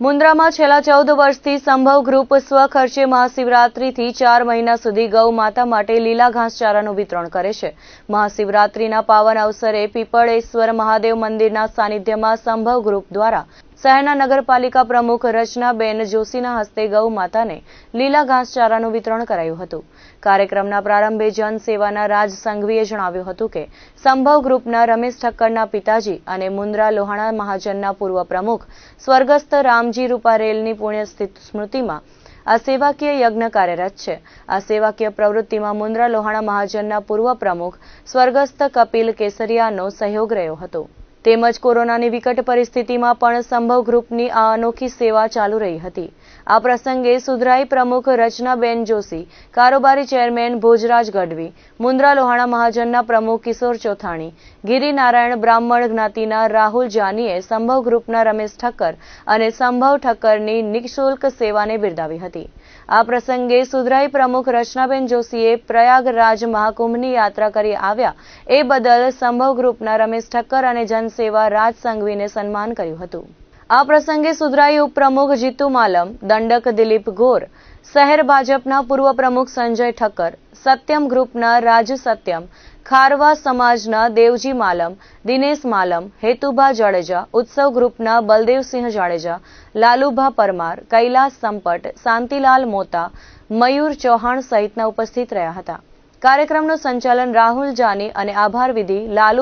મુન્દ્રામાં છેલ્લા ચૌદ વર્ષથી સંભવ ગ્રુપ સ્વખર્ચે મહાશિવરાત્રિથી ચાર મહિના સુધી ગૌ માતા માટે લીલા ઘાસચારાનું વિતરણ કરે છે. મહાશિવરાત્રિના પાવન અવસરે પીપળેશ્વર મહાદેવ મંદિરના સાનિધ્યમાં સંભવ ગ્રુપ દ્વારા શહેરના નગરપાલિકા પ્રમુખ રચનાબેન જોશીના હસ્તે ગૌ માતાને લીલા ઘાસચારાનું વિતરણ કરાયું હતું. કાર્યક્રમના પ્રારંભે જનસેવાના રાજ સંઘવીએ જણાવ્યું હતું કે, સંભવ ગ્રુપના રમેશ ઠક્કરના પિતાજી અને મુન્દ્રા લોહાણા મહાજનના પૂર્વ પ્રમુખ સ્વર્ગસ્થ રામજી રૂપારેલની પુણ્યસ્થિત સ્મૃતિમાં આ સેવાકીય યજ્ઞ કાર્યરત છે. આ સેવાકીય પ્રવૃત્તિમાં મુન્દ્રા લોહાણા મહાજનના પૂર્વ પ્રમુખ સ્વર્ગસ્થ કપિલ કેસરિયાનો સહયોગ રહ્યો હતો. તેમજ કોરોનાની વિકટ પરિસ્થિતિમાં પણ સંભવ ગ્રુપની આ અનોખી સેવા ચાલુ રહી હતી. આ પ્રસંગે સુધરાઈ પ્રમુખ રચનાબેન જોશી, કારોબારી ચેરમેન ભોજરાજ ગઢવી, મુન્દ્રા લોહાણા મહાજનના પ્રમુખ કિશોર ચોથાણી, ગિરિનારાયણ બ્રાહ્મણ જ્ઞાતિના રાહુલ જાનીએ સંભવ ગ્રુપના રમેશ ઠક્કર અને સંભવ ઠક્કરની નિઃશુલ્ક સેવાને બિરદાવી હતી. આ પ્રસંગે સુધરાઈ પ્રમુખ રચનાબેન જોશીએ પ્રયાગરાજ મહાકુંભની યાત્રા કરી આવ્યા એ બદલ સંભવ ગ્રુપના રમેશ ઠક્કર અને જનસેવા રાજ સંઘવીને સન્માન કર્યું હતું. આ પ્રસંગે સુધરાઈ ઉપપ્રમુખ જીતુ માલમ, દંડક દિલીપ ગોર, શહેર ભાજપના પૂર્વ પ્રમુખ સંજય ઠક્કર, સત્યમ ગ્રુપના રાજ સત્યમ, ખારવા સમાજના દેવજી માલમ, દિનેશ માલમ, હેતુભા જાડેજા, ઉત્સવ ગ્રુપના બલદેવસિંહ જાડેજા, લાલુભા પરમાર, કૈલાસ સંપટ, શાંતિલાલ મોતા, મયુર ચૌહાણ સહિતના ઉપસ્થિત રહ્યા હતા. કાર્યક્રમનું સંચાલન રાહુલ જાની અને આભાર વિધિ લાલુ